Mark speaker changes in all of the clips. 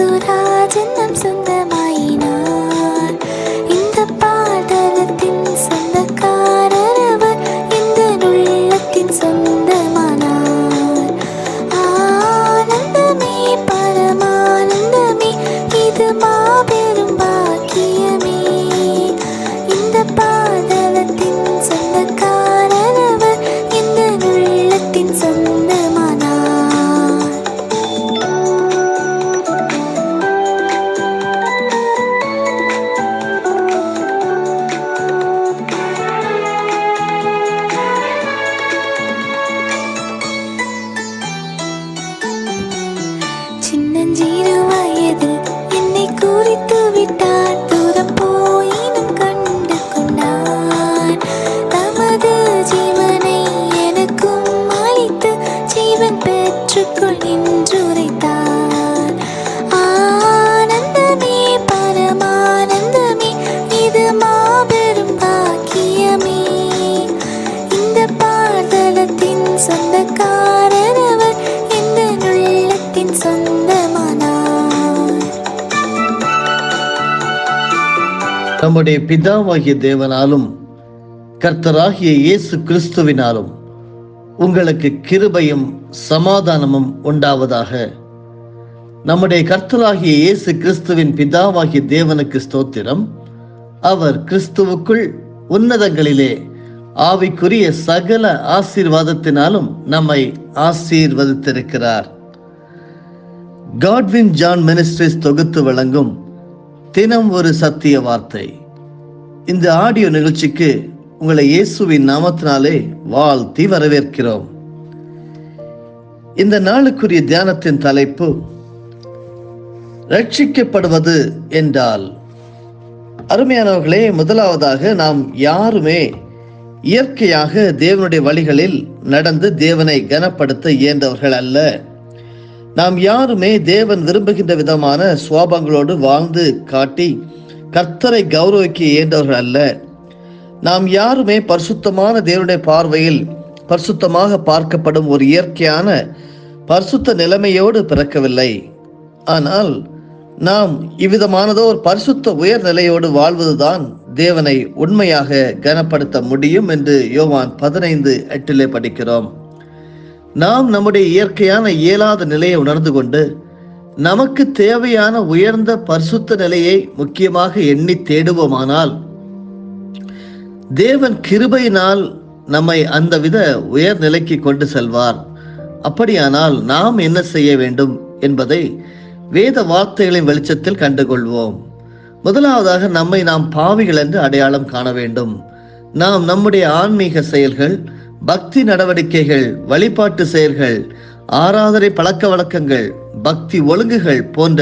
Speaker 1: സുരാജനം സ്വന്തമായി
Speaker 2: நம்முடைய பிதாவாகிய தேவனாலும் கர்த்தராகிய இயேசு கிறிஸ்துவினாலும் உங்களுக்கு கிருபையும் சமாதானமும் உண்டாவதாக நம்முடைய கர்த்தராகிய இயேசு கிறிஸ்துவின் பிதாவாகிய தேவனுக்கு ஸ்தோத்திரம் அவர் கிறிஸ்துவுக்குள் உன்னதங்களிலே ஆவிக்குரிய சகல ஆசீர்வாதத்தினாலும் நம்மை ஆசீர்வதித்திருக்கிறார் காட்வின் ஜான் மினிஸ்ட்ரிஸ் தொகுத்து வழங்கும் தினம் ஒரு சத்திய வார்த்தை இந்த ஆடியோ நிகழ்ச்சிக்கு உங்களை இயேசுவின் நாமத்தினாலே வாழ்த்தி வரவேற்கிறோம் இந்த நாளுக்குரிய தியானத்தின் தலைப்பு ரட்சிக்கப்படுவது என்றால் அருமையானவர்களே முதலாவதாக நாம் யாருமே இயற்கையாக தேவனுடைய வழிகளில் நடந்து தேவனை கனப்படுத்த இயன்றவர்கள் அல்ல நாம் யாருமே தேவன் விரும்புகின்ற விதமான சுவாபங்களோடு வாழ்ந்து காட்டி கர்த்தரை கௌரவிக்க இயன்றவர்கள் அல்ல நாம் யாருமே பரிசுத்தமான தேவனுடைய பார்வையில் பரிசுத்தமாக பார்க்கப்படும் ஒரு இயற்கையான பரிசுத்த நிலைமையோடு பிறக்கவில்லை ஆனால் நாம் இவ்விதமானதோ ஒரு பரிசுத்த உயர்நிலையோடு வாழ்வதுதான் தேவனை உண்மையாக கனப்படுத்த முடியும் என்று யோவான் பதினைந்து எட்டிலே படிக்கிறோம் நாம் நம்முடைய இயற்கையான இயலாத நிலையை உணர்ந்து கொண்டு நமக்கு தேவையான உயர்ந்த பரிசுத்த நிலையை முக்கியமாக எண்ணி தேடுவோமானால் தேவன் கிருபையினால் நம்மை அந்த வித உயர்நிலைக்கு கொண்டு செல்வார் அப்படியானால் நாம் என்ன செய்ய வேண்டும் என்பதை வேத வார்த்தைகளின் வெளிச்சத்தில் கண்டுகொள்வோம் முதலாவதாக நம்மை நாம் பாவிகள் என்று அடையாளம் காண வேண்டும் நாம் நம்முடைய ஆன்மீக செயல்கள் பக்தி நடவடிக்கைகள் வழிபாட்டு செயல்கள் ஆராதனை பழக்க வழக்கங்கள் பக்தி ஒழுங்குகள் போன்ற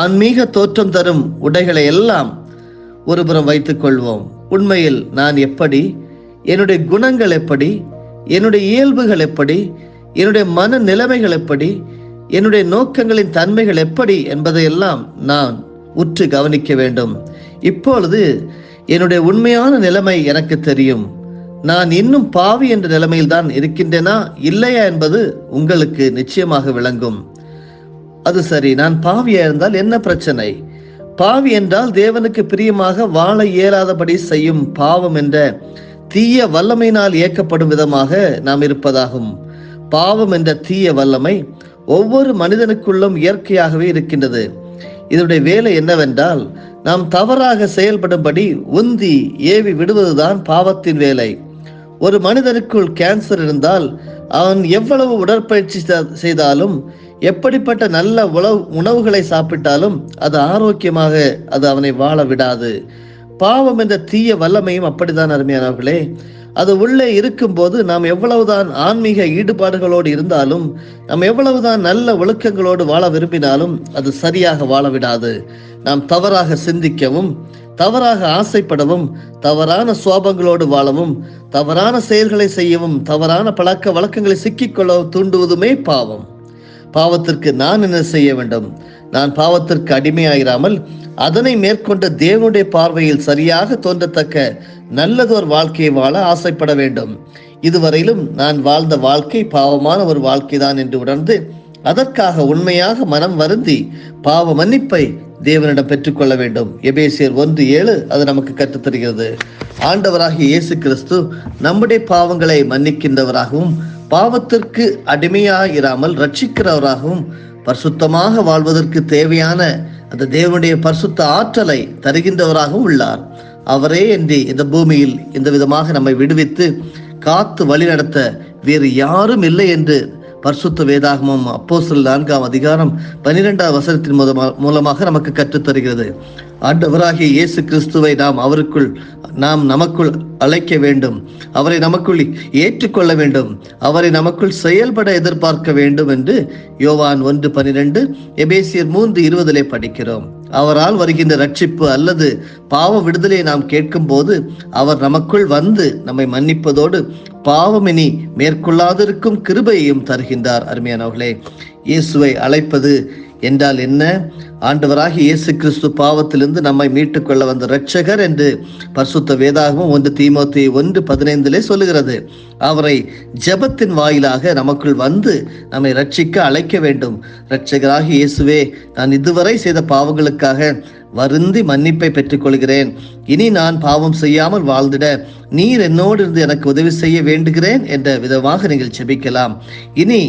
Speaker 2: ஆன்மீக தோற்றம் தரும் உடைகளை எல்லாம் ஒருபுறம் வைத்துக் கொள்வோம் உண்மையில் நான் எப்படி என்னுடைய குணங்கள் எப்படி என்னுடைய இயல்புகள் எப்படி என்னுடைய மன நிலைமைகள் எப்படி என்னுடைய நோக்கங்களின் தன்மைகள் எப்படி என்பதையெல்லாம் நான் உற்று கவனிக்க வேண்டும் இப்பொழுது என்னுடைய உண்மையான நிலைமை எனக்கு தெரியும் நான் இன்னும் பாவி என்ற தான் இருக்கின்றேனா இல்லையா என்பது உங்களுக்கு நிச்சயமாக விளங்கும் அது சரி நான் பாவியா இருந்தால் என்ன பிரச்சனை பாவி என்றால் தேவனுக்கு பிரியமாக வாழ இயலாதபடி செய்யும் பாவம் என்ற தீய வல்லமையினால் இயக்கப்படும் விதமாக நாம் இருப்பதாகும் பாவம் என்ற தீய வல்லமை ஒவ்வொரு மனிதனுக்குள்ளும் இயற்கையாகவே இருக்கின்றது இதனுடைய வேலை என்னவென்றால் நாம் தவறாக செயல்படும்படி உந்தி ஏவி விடுவதுதான் பாவத்தின் வேலை ஒரு மனிதனுக்குள் கேன்சர் இருந்தால் அவன் எவ்வளவு உடற்பயிற்சி செய்தாலும் எப்படிப்பட்ட நல்ல உணவு உணவுகளை சாப்பிட்டாலும் அது ஆரோக்கியமாக அது அவனை வாழ விடாது பாவம் என்ற தீய வல்லமையும் அப்படித்தான் அருமையானவர்களே அது உள்ளே இருக்கும்போது நாம் எவ்வளவுதான் ஆன்மீக ஈடுபாடுகளோடு இருந்தாலும் நாம் எவ்வளவுதான் நல்ல ஒழுக்கங்களோடு வாழ விரும்பினாலும் அது சரியாக வாழ விடாது நாம் தவறாக சிந்திக்கவும் தவறாக ஆசைப்படவும் தவறான சுவாபங்களோடு வாழவும் தவறான செயல்களை செய்யவும் தவறான பழக்க வழக்கங்களை சிக்கிக்கொள்ளவும் தூண்டுவதுமே பாவம் பாவத்திற்கு நான் என்ன செய்ய வேண்டும் நான் பாவத்திற்கு அடிமையாகிறாமல் அதனை மேற்கொண்ட தேவனுடைய பார்வையில் சரியாக தோன்றத்தக்க நல்லதொரு வாழ்க்கையை வாழ ஆசைப்பட வேண்டும் இதுவரையிலும் நான் வாழ்ந்த வாழ்க்கை பாவமான ஒரு வாழ்க்கை தான் என்று உணர்ந்து அதற்காக உண்மையாக மனம் வருந்தி பாவ மன்னிப்பை தேவனிடம் பெற்றுக்கொள்ள வேண்டும் எபேசியர் ஒன்று ஏழு அது நமக்கு கற்றுத்தருகிறது ஆண்டவராகிய இயேசு கிறிஸ்து நம்முடைய பாவங்களை மன்னிக்கின்றவராகவும் பாவத்திற்கு அடிமையாயிராமல் ரட்சிக்கிறவராகவும் பரிசுத்தமாக வாழ்வதற்கு தேவையான அந்த தேவனுடைய பரிசுத்த ஆற்றலை தருகின்றவராகவும் உள்ளார் அவரே என்று இந்த பூமியில் இந்த விதமாக நம்மை விடுவித்து காத்து நடத்த வேறு யாரும் இல்லை என்று பர்சுத்த வேதாகமம் அப்போசல் நான்காம் அதிகாரம் பனிரெண்டாம் வசனத்தின் மூலமாக நமக்கு கற்றுத்தருகிறது ஆண்டவராகிய இயேசு கிறிஸ்துவை நாம் அவருக்குள் நாம் நமக்குள் அழைக்க வேண்டும் அவரை நமக்குள் ஏற்றுக்கொள்ள வேண்டும் அவரை நமக்குள் செயல்பட எதிர்பார்க்க வேண்டும் என்று யோவான் ஒன்று பனிரெண்டு எபேசியர் மூன்று இருபதிலே படிக்கிறோம் அவரால் வருகின்ற ரட்சிப்பு அல்லது பாவ விடுதலையை நாம் கேட்கும்போது அவர் நமக்குள் வந்து நம்மை மன்னிப்பதோடு பாவமினி மேற்கொள்ளாதிருக்கும் கிருபையையும் தருகின்றார் அருமையானவர்களே இயேசுவை அழைப்பது என்றால் என்ன ஆண்டவராகி இயேசு கிறிஸ்து பாவத்திலிருந்து நம்மை மீட்டுக்கொள்ள வந்த இரட்சகர் என்று பரிசுத்த வேதாகமும் ஒன்று தீமோத்தி ஒன்று பதினைந்திலே சொல்லுகிறது அவரை ஜபத்தின் வாயிலாக நமக்குள் வந்து நம்மை ரட்சிக்க அழைக்க வேண்டும் இரட்சகராகி இயேசுவே நான் இதுவரை செய்த பாவங்களுக்காக வருந்தி மன்னிப்பை பெற்றுக்கொள்கிறேன் இனி நான் பாவம் செய்யாமல் வாழ்ந்திட நீர் என்னோடு இருந்து எனக்கு உதவி செய்ய வேண்டுகிறேன் என்ற விதமாக நீங்கள் செபிக்கலாம் இனி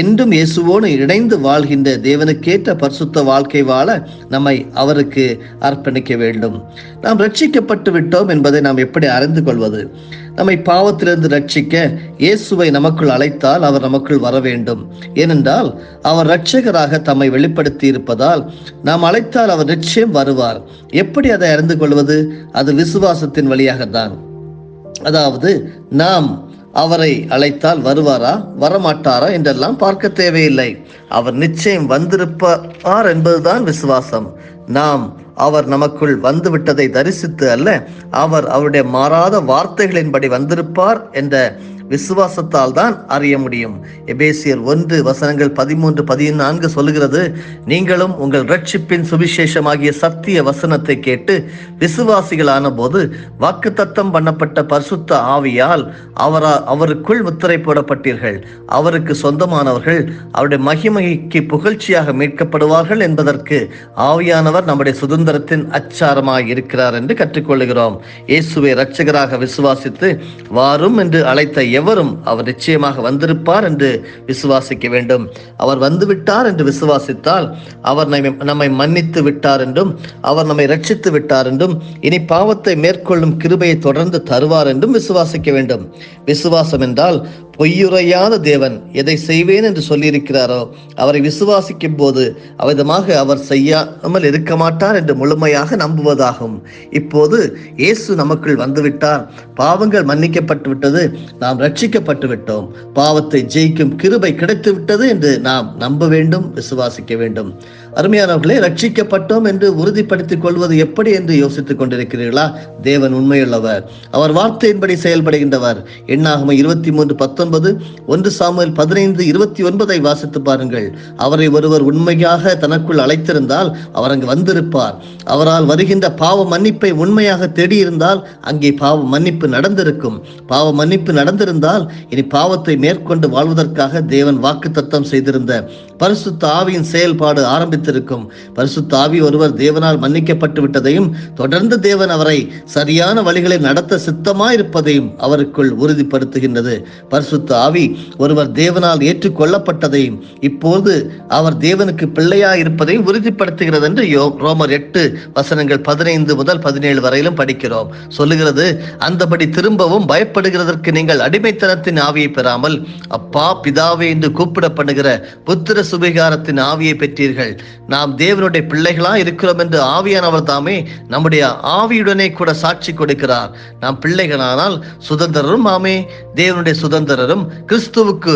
Speaker 2: என்றும் இயேசுவோடு இணைந்து வாழ்கின்ற தேவனுக்கேற்ற பரிசுத்த வாழ்க்கை வாழ நம்மை அவருக்கு அர்ப்பணிக்க வேண்டும் நாம் ரட்சிக்கப்பட்டு விட்டோம் என்பதை நாம் எப்படி அறிந்து கொள்வது நம்மை பாவத்திலிருந்து ரட்சிக்க இயேசுவை நமக்குள் அழைத்தால் அவர் நமக்குள் வர வேண்டும் ஏனென்றால் அவர் ரட்சகராக தம்மை வெளிப்படுத்தி இருப்பதால் நாம் அழைத்தால் அவர் நிச்சயம் வருவார் எப்படி அதை அறிந்து கொள்வது அது விசுவாசத்தின் வழியாகத்தான் அதாவது நாம் அவரை அழைத்தால் வருவாரா வரமாட்டாரா என்றெல்லாம் பார்க்க தேவையில்லை அவர் நிச்சயம் வந்திருப்பார் என்பதுதான் விசுவாசம் நாம் அவர் நமக்குள் வந்துவிட்டதை தரிசித்து அல்ல அவர் அவருடைய மாறாத வார்த்தைகளின்படி வந்திருப்பார் என்ற விசுவாசத்தால் தான் அறிய முடியும் எபேசியர் ஒன்று வசனங்கள் பதிமூன்று பதினான்கு சொல்லுகிறது நீங்களும் உங்கள் ரட்சிப்பின் சுவிசேஷமாகிய சத்திய வசனத்தை கேட்டு விசுவாசிகளான போது வாக்குத்தத்தம் பண்ணப்பட்ட பரிசுத்த ஆவியால் அவரா அவருக்குள் முத்திரை போடப்பட்டீர்கள் அவருக்கு சொந்தமானவர்கள் அவருடைய மகிமைக்கு புகழ்ச்சியாக மீட்கப்படுவார்கள் என்பதற்கு ஆவியானவர் நம்முடைய சுதந்திரத்தின் அச்சாரமாக இருக்கிறார் என்று கற்றுக்கொள்கிறோம் இயேசுவை ரட்சகராக விசுவாசித்து வாரும் என்று அழைத்த எவரும் அவர் நிச்சயமாக வந்திருப்பார் என்று விசுவாசிக்க வேண்டும் அவர் வந்துவிட்டார் என்று விசுவாசித்தால் அவர் நம்மை நம்மை மன்னித்து விட்டார் என்றும் அவர் நம்மை ரட்சித்து விட்டார் என்றும் இனி பாவத்தை மேற்கொள்ளும் கிருபையை தொடர்ந்து தருவார் என்றும் விசுவாசிக்க வேண்டும் விசுவாசம் என்றால் பொய்யுரையாத தேவன் எதை செய்வேன் என்று சொல்லியிருக்கிறாரோ அவரை விசுவாசிக்கும் போது அவதமாக அவர் செய்யாமல் இருக்க மாட்டார் என்று முழுமையாக நம்புவதாகும் இப்போது இயேசு நமக்குள் வந்துவிட்டார் பாவங்கள் மன்னிக்கப்பட்டு விட்டது நாம் ரட்சிக்கப்பட்டு விட்டோம் பாவத்தை ஜெயிக்கும் கிருபை கிடைத்து விட்டது என்று நாம் நம்ப வேண்டும் விசுவாசிக்க வேண்டும் அருமையானவர்களே ரட்சிக்கப்பட்டோம் என்று உறுதிப்படுத்திக் கொள்வது எப்படி என்று யோசித்துக் கொண்டிருக்கிறீர்களா தேவன் உண்மையுள்ளவர் அவர் வார்த்தையின்படி செயல்படுகின்றவர் என்னாகும் இருபத்தி மூன்று பத்தொன்பது ஒன்று சாமுவேல் பதினைந்து இருபத்தி ஒன்பதை வாசித்து பாருங்கள் அவரை ஒருவர் உண்மையாக தனக்குள் அழைத்திருந்தால் அவர் அங்கு வந்திருப்பார் அவரால் வருகின்ற பாவ மன்னிப்பை உண்மையாக தேடியிருந்தால் அங்கே பாவ மன்னிப்பு நடந்திருக்கும் பாவ மன்னிப்பு நடந்திருந்தால் இனி பாவத்தை மேற்கொண்டு வாழ்வதற்காக தேவன் வாக்கு தத்தம் செய்திருந்த பரிசுத்த ஆவியின் செயல்பாடு ஆரம்பி பிடித்திருக்கும் பரிசுத்தாவி ஒருவர் தேவனால் மன்னிக்கப்பட்டு விட்டதையும் தொடர்ந்து தேவன் அவரை சரியான வழிகளை நடத்த இருப்பதையும் அவருக்குள் உறுதிப்படுத்துகின்றது பரிசுத்த ஆவி ஒருவர் தேவனால் ஏற்றுக்கொள்ளப்பட்டதையும் இப்போது அவர் தேவனுக்கு பிள்ளையா இருப்பதையும் உறுதிப்படுத்துகிறது என்று ரோமர் எட்டு வசனங்கள் பதினைந்து முதல் பதினேழு வரையிலும் படிக்கிறோம் சொல்லுகிறது அந்தபடி திரும்பவும் பயப்படுகிறதற்கு நீங்கள் அடிமைத்தனத்தின் ஆவியை பெறாமல் அப்பா பிதாவே என்று கூப்பிடப்படுகிற புத்திர சுபிகாரத்தின் ஆவியை பெற்றீர்கள் நாம் தேவனுடைய பிள்ளைகளா இருக்கிறோம் என்று ஆவியானவர் தாமே நம்முடைய ஆவியுடனே கூட சாட்சி கொடுக்கிறார் நாம் பிள்ளைகளானால் சுதந்திரரும் ஆமே தேவனுடைய சுதந்திரரும் கிறிஸ்துவுக்கு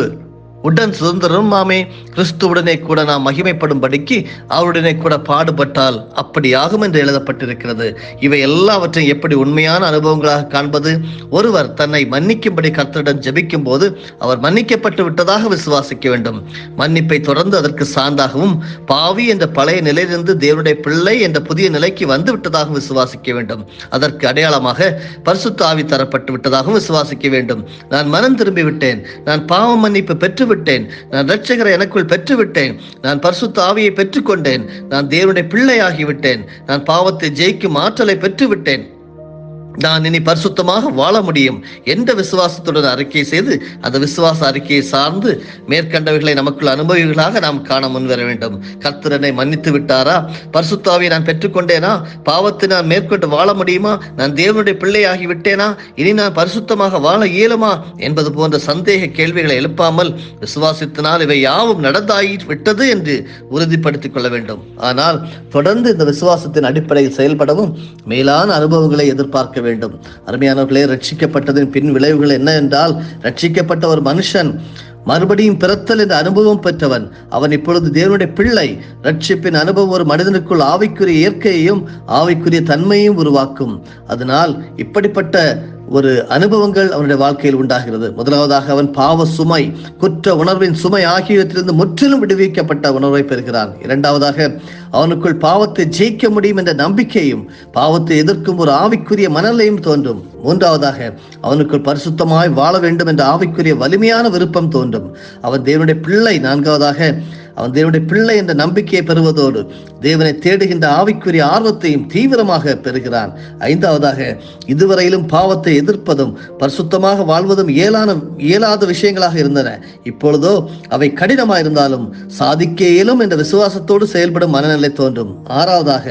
Speaker 2: உடன் சுதந்திரம் மாமே கிறிஸ்துவுடனே கூட நாம் மகிமைப்படும்படிக்கு அவருடனே கூட பாடுபட்டால் அப்படியாகும் என்று எழுதப்பட்டிருக்கிறது இவை எல்லாவற்றையும் எப்படி உண்மையான அனுபவங்களாக காண்பது ஒருவர் தன்னை மன்னிக்கும்படி கர்த்தரிடம் ஜபிக்கும் போது அவர் மன்னிக்கப்பட்டு விட்டதாக விசுவாசிக்க வேண்டும் மன்னிப்பை தொடர்ந்து அதற்கு சான்றாகவும் பாவி என்ற பழைய நிலையிலிருந்து தேவனுடைய பிள்ளை என்ற புதிய நிலைக்கு வந்து விட்டதாகவும் விசுவாசிக்க வேண்டும் அதற்கு அடையாளமாக பரிசுத்தாவி தரப்பட்டு விட்டதாகவும் விசுவாசிக்க வேண்டும் நான் மனம் திரும்பிவிட்டேன் நான் பாவ மன்னிப்பு பெற்று பெற்றுவிட்டேன் நான் ரட்சகரை எனக்குள் பெற்றுவிட்டேன் நான் பரிசுத்த ஆவியை பெற்றுக்கொண்டேன் நான் தேவனுடைய பிள்ளையாகிவிட்டேன் நான் பாவத்தை ஜெயிக்கும் ஆற்றலை பெற்றுவிட்டேன் நான் இனி பரிசுத்தமாக வாழ முடியும் என்ற விசுவாசத்துடன் அறிக்கை செய்து அந்த விசுவாச அறிக்கையை சார்ந்து மேற்கண்டவைகளை நமக்குள் அனுபவிகளாக நாம் காண முன்வர வேண்டும் கர்த்தரனை மன்னித்து விட்டாரா பரிசுத்தாவை நான் பெற்றுக்கொண்டேனா பாவத்தை நான் மேற்கொண்டு வாழ முடியுமா நான் தேவனுடைய பிள்ளையாகி விட்டேனா இனி நான் பரிசுத்தமாக வாழ இயலுமா என்பது போன்ற சந்தேக கேள்விகளை எழுப்பாமல் விசுவாசித்தினால் இவை யாவும் நடந்தாகி விட்டது என்று உறுதிப்படுத்திக் கொள்ள வேண்டும் ஆனால் தொடர்ந்து இந்த விசுவாசத்தின் அடிப்படையில் செயல்படவும் மேலான அனுபவங்களை எதிர்பார்க்க வேண்டும் அருமையானவர்களே ரட்சிக்கப்பட்டதின் பின் விளைவுகள் என்ன என்றால் ரட்சிக்கப்பட்ட ஒரு மனுஷன் மறுபடியும் பிறத்தல் என்ற அனுபவம் பெற்றவன் அவன் இப்பொழுது தேவனுடைய பிள்ளை ரட்சிப்பின் அனுபவம் ஒரு மனிதனுக்குள் ஆவிக்குரிய இயற்கையையும் ஆவிக்குரிய தன்மையும் உருவாக்கும் அதனால் இப்படிப்பட்ட ஒரு அனுபவங்கள் அவனுடைய வாழ்க்கையில் உண்டாகிறது முதலாவதாக அவன் பாவ சுமை குற்ற உணர்வின் சுமை ஆகியவற்றிலிருந்து முற்றிலும் விடுவிக்கப்பட்ட உணர்வை பெறுகிறான் இரண்டாவதாக அவனுக்குள் பாவத்தை ஜெயிக்க முடியும் என்ற நம்பிக்கையும் பாவத்தை எதிர்க்கும் ஒரு ஆவிக்குரிய மனநிலையும் தோன்றும் மூன்றாவதாக அவனுக்குள் பரிசுத்தமாய் வாழ வேண்டும் என்ற ஆவிக்குரிய வலிமையான விருப்பம் தோன்றும் அவன் தேவனுடைய பிள்ளை நான்காவதாக அவன் தேவனுடைய பிள்ளை என்ற நம்பிக்கையை பெறுவதோடு தேவனை தேடுகின்ற ஆவிக்குரிய ஆர்வத்தையும் தீவிரமாக பெறுகிறான் ஐந்தாவதாக இதுவரையிலும் பாவத்தை எதிர்ப்பதும் பரிசுத்தமாக வாழ்வதும் இயலான இயலாத விஷயங்களாக இருந்தன இப்பொழுதோ அவை கடினமாக இருந்தாலும் சாதிக்க இயலும் என்ற விசுவாசத்தோடு செயல்படும் மனநிலை தோன்றும் ஆறாவதாக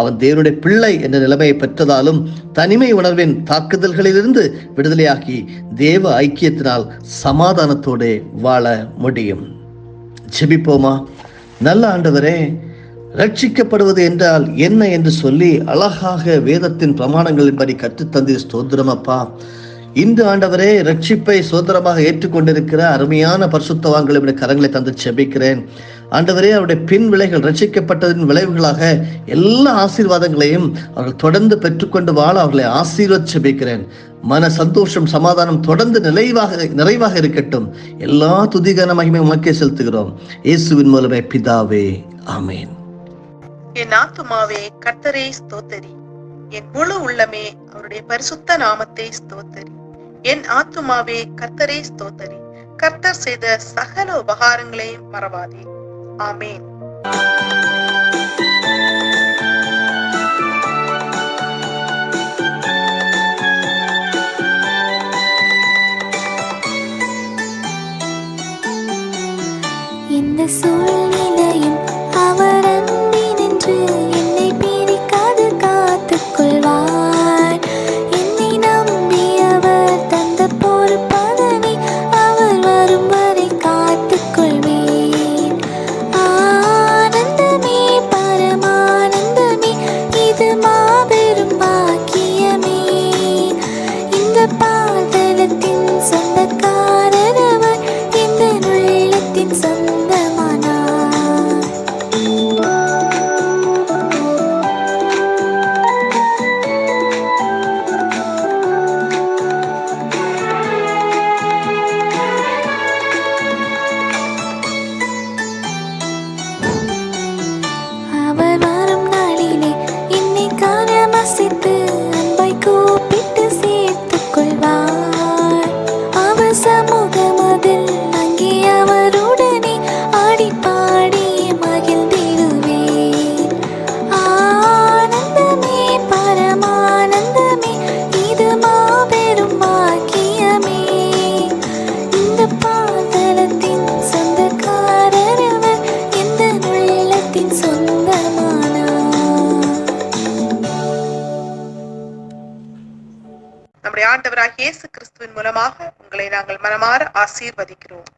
Speaker 2: அவன் தேவனுடைய பிள்ளை என்ற நிலைமையை பெற்றதாலும் தனிமை உணர்வின் தாக்குதல்களிலிருந்து விடுதலையாகி தேவ ஐக்கியத்தினால் சமாதானத்தோடு வாழ முடியும் ஜெபிப்போமா நல்ல ஆண்டவரே ரட்சிக்கப்படுவது என்றால் என்ன என்று சொல்லி அழகாக வேதத்தின் பிரமாணங்களின்படி கற்றுத்தந்து ஸ்தோத்திரமப்பா இந்த ஆண்டவரே ரட்சிப்பை சுதந்திரமாக ஏற்றுக்கொண்டிருக்கிற அருமையான பரிசுத்தவான்களை கரங்களை தந்து செபிக்கிறேன் ஆண்டவரே அவருடைய பின் விளைகள் ரசிக்கப்பட்டதின் விளைவுகளாக எல்லா ஆசீர்வாதங்களையும் அவர்கள் தொடர்ந்து பெற்றுக்கொண்டு வாழ அவர்களை ஆசீர்வச்சபிக்கிறேன் மன சந்தோஷம் சமாதானம் தொடர்ந்து நிறைவாக நிறைவாக இருக்கட்டும் எல்லா துதிகன மகிமையும் உமக்கே செலுத்துகிறோம் இயேசுவின் மூலமே பிதாவே ஆமேன்
Speaker 3: என் ஆத்துமாவே கர்த்தரே ஸ்தோத்தரி என் முழு உள்ளமே அவருடைய பரிசுத்த நாமத்தை ஸ்தோத்தரி என் ஆத்துமாவே கர்த்தரே ஸ்தோத்தரி கர்த்தர் செய்த சகல உபகாரங்களையும் மறவாதே ஆமேன்
Speaker 1: இந்த சூழ்
Speaker 4: உங்களை நாங்கள் மனமாற ஆசீர்வதிக்கிறோம்